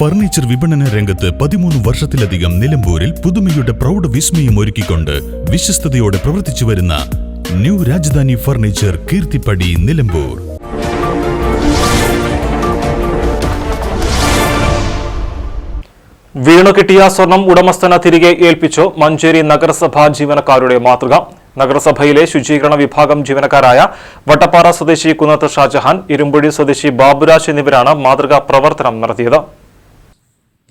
Furniture വിപണന രംഗത്ത് പതിമൂന്ന് വർഷത്തിലധികം നിലമ്പൂരിൽ പുതുമയുടെ പ്രൗഢ വിസ്മയം ഒരുക്കിക്കൊണ്ട് വിശ്വസ്തയോടെ പ്രവർത്തിച്ചു വരുന്ന ന്യൂ രാജധാനി ഫർണിച്ചർ കീർത്തിപ്പടി നിലമ്പൂർ. വീണു കിട്ടിയ സ്വർണം ഉടമസ്ഥന തിരികെ ഏൽപ്പിച്ചു മഞ്ചേരി നഗരസഭാ ജീവനക്കാരുടെ മാതൃക. നഗരസഭയിലെ ശുചീകരണ വിഭാഗം ജീവനക്കാരായ വട്ടപ്പാറ സ്വദേശി കുന്നത്ത് ഷാജഹാൻ ഇരുമ്പുഴി സ്വദേശി ബാബുരാജ് എന്നിവരാണ് മാതൃകാ പ്രവർത്തനം നടത്തിയത്.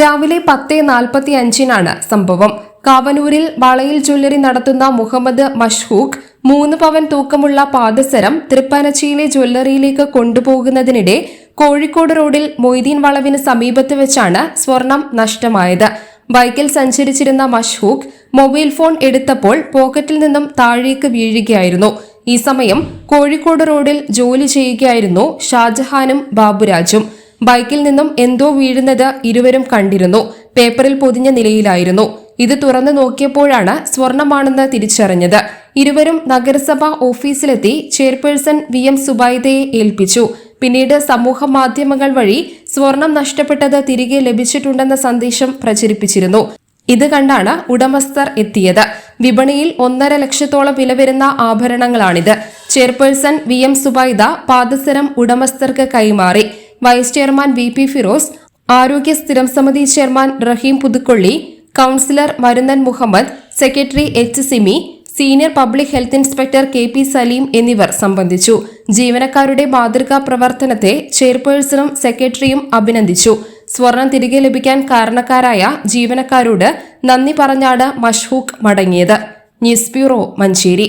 രാവിലെ പത്ത് നാൽപ്പത്തി അഞ്ചിനാണ് സംഭവം. കാവനൂരിൽ വളയിൽ ജ്വല്ലറി നടത്തുന്ന മുഹമ്മദ് മഷ്ഹൂഖ് മൂന്ന് പവൻ തൂക്കമുള്ള പാദസരം തൃപ്പനച്ചിയിലെ ജ്വല്ലറിയിലേക്ക് കൊണ്ടുപോകുന്നതിനിടെ കോഴിക്കോട് റോഡിൽ മൊയ്തീൻ വളവിന് സമീപത്ത് വെച്ചാണ് സ്വർണം നഷ്ടമായത്. ബൈക്കിൽ സഞ്ചരിച്ചിരുന്ന മഷ്ഹൂഖ് മൊബൈൽ ഫോൺ എടുത്തപ്പോൾ പോക്കറ്റിൽ നിന്നും താഴേക്ക് വീഴുകയായിരുന്നു. ഈ സമയം കോഴിക്കോട് റോഡിൽ ജോലി ചെയ്യുകയായിരുന്നു ഷാജഹാനും ബാബുരാജും. ബൈക്കിൽ നിന്നും എന്തോ വീഴുന്നത് ഇരുവരും കണ്ടിരുന്നു. പേപ്പറിൽ പൊതിഞ്ഞ നിലയിലായിരുന്നു. ഇത് തുറന്നു നോക്കിയപ്പോഴാണ് സ്വർണമാണെന്ന് തിരിച്ചറിഞ്ഞത്. ഇരുവരും നഗരസഭാ ഓഫീസിലെത്തി ചെയർപേഴ്സൺ വി എം സുബൈദയെ ഏൽപ്പിച്ചു. പിന്നീട് സമൂഹ മാധ്യമങ്ങൾ വഴി സ്വർണം നഷ്ടപ്പെട്ടത് തിരികെ ലഭിച്ചിട്ടുണ്ടെന്ന സന്ദേശം പ്രചരിപ്പിച്ചിരുന്നു. ഇത് കണ്ടാണ് ഉടമസ്ഥർ എത്തിയത്. വിപണിയിൽ ഒന്നര ലക്ഷത്തോളം വില വരുന്ന ആഭരണങ്ങളാണിത്. ചെയർപേഴ്സൺ വി എം സുബൈദ പാദസരം ഉടമസ്ഥർക്ക് കൈമാറി. Vice chairman V P Firoz ആരോഗ്യ സ്ഥിരം സമിതി chairman Raheem Puthukkolli councillor Marunnan Muhammad secretary H Simi senior public health inspector K P Saleem എന്നിവർ സംബന്ധിച്ചു. ജീവനക്കാരുടെ മാതൃകാ പ്രവർത്തനത്തെ ചെയർപേഴ്സണും സെക്രട്ടറിയും അഭിനന്ദിച്ചു. സ്വർണം തിരികെ ലഭിക്കാൻ കാരണക്കാരായ ജീവനക്കാരോട് നന്ദി പറഞ്ഞാണ് മഷ്ഹൂഖ് മടങ്ങിയത്. News bureau Manjeri.